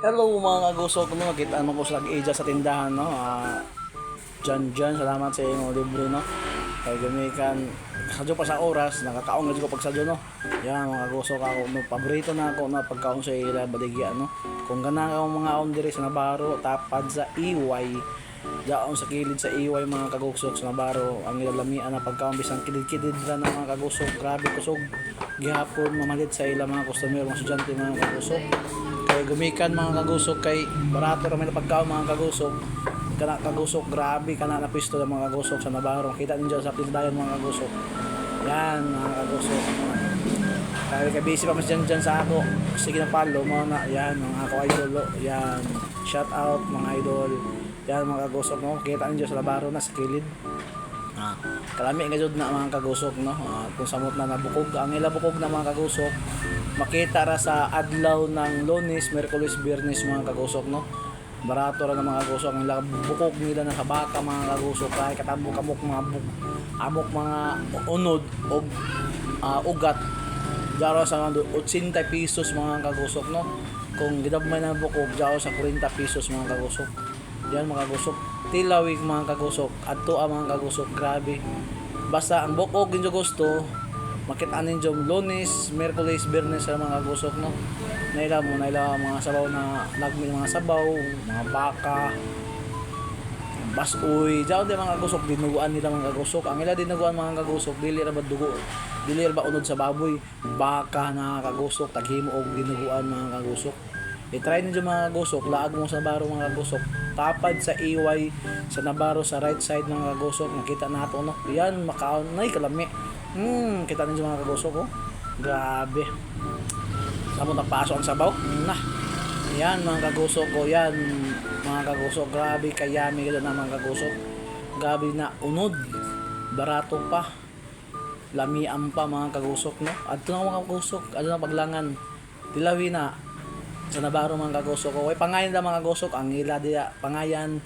Hello mga kagusok no, kita mo ko sa ija sa tindahan no. Ah, Jan Jan, salamat sa iyong libre no. Kay gamikan sadyo pa sa oras, nakakaon na ko pag sadyo no. Yan mga kagusok ako, no, paborito na ako na pagkaon sa ila baligya no. Kung gana ka mga on diri sa Navarro, tapad sa EY, Daon sa kilid sa iway mga kagusok sa Navarro ang ilalamian na pagkaon bisang kilid-kilid ra ng mga kagusok grabe kusog. Gihapon mamalit sa ila mga customer mga estudyante mga kagusok kay gumikan mga kagusok kay barato ra may pagkaon mga kagusok kana kagusok grabe kana na pisto ng mga kagusok sa Navarro. Kita ninyo sa tindahan mga kagusok. Yan mga kagusok. Kaya kay busy pa mas dyan dyan sa ako. Sige na follow mo na. Yan mga ako idol. Yan shout out mga idol. Yan mga kagusok no? Kita ninyo sa labaro na sa kilid. Ah, kalami nga jud na mga kagusok no? Ah, kung samot na nabukog. Ang ila bukog na mga kagusok makita ra sa adlaw ng Lunes, Miyerkules, Biyernes mga kagusok no barato ra ng mga kagusok ang ila bukog nila na sa baka mga kagusok kay katambok amok mga buk amok mga unod o ah, ugat. Jaro sa mga 80 pesos mga kagusok no? Kung gidabmay na bukog jaro sa 40 pesos mga kagusok yan mga kagusok tilawig mga kagusok adto ang mga kagusok grabe. Basta ang bukog inyo gusto makita ninyo lunes merkulis biyernes sa mga kagusok no? Naila mo naila mga sabaw na nagmi mga sabaw mga baka basuy diyan di mga kagusok dinuguan nila mga kagusok ang ila dinuguan mga kagusok dili ra dugo dili ra unod sa baboy? Baka na kagusok taghimo og dinuguan mga kagusok i-try ninyo mga kagusok laag mo sa baro mga kagusok tapad sa iway sa Navarro sa right side mga kagusok nakita nato no? Yan makaon kalami hmm kita ninyo mga kagusok oh grabe Samo napasok ang sabaw. Na. Yan mga kagusok ko. Yan mga kagusok. Grabe kayami ka na mga kagusok. Grabe na unod. Barato pa. Lamian pa mga kagusok no. At na mga kagusok. Ano na paglangan. Dilawi na. Sa Navarro mga kagusok ko. Way pangayan na mga kagusok. Ang ila dia pangayan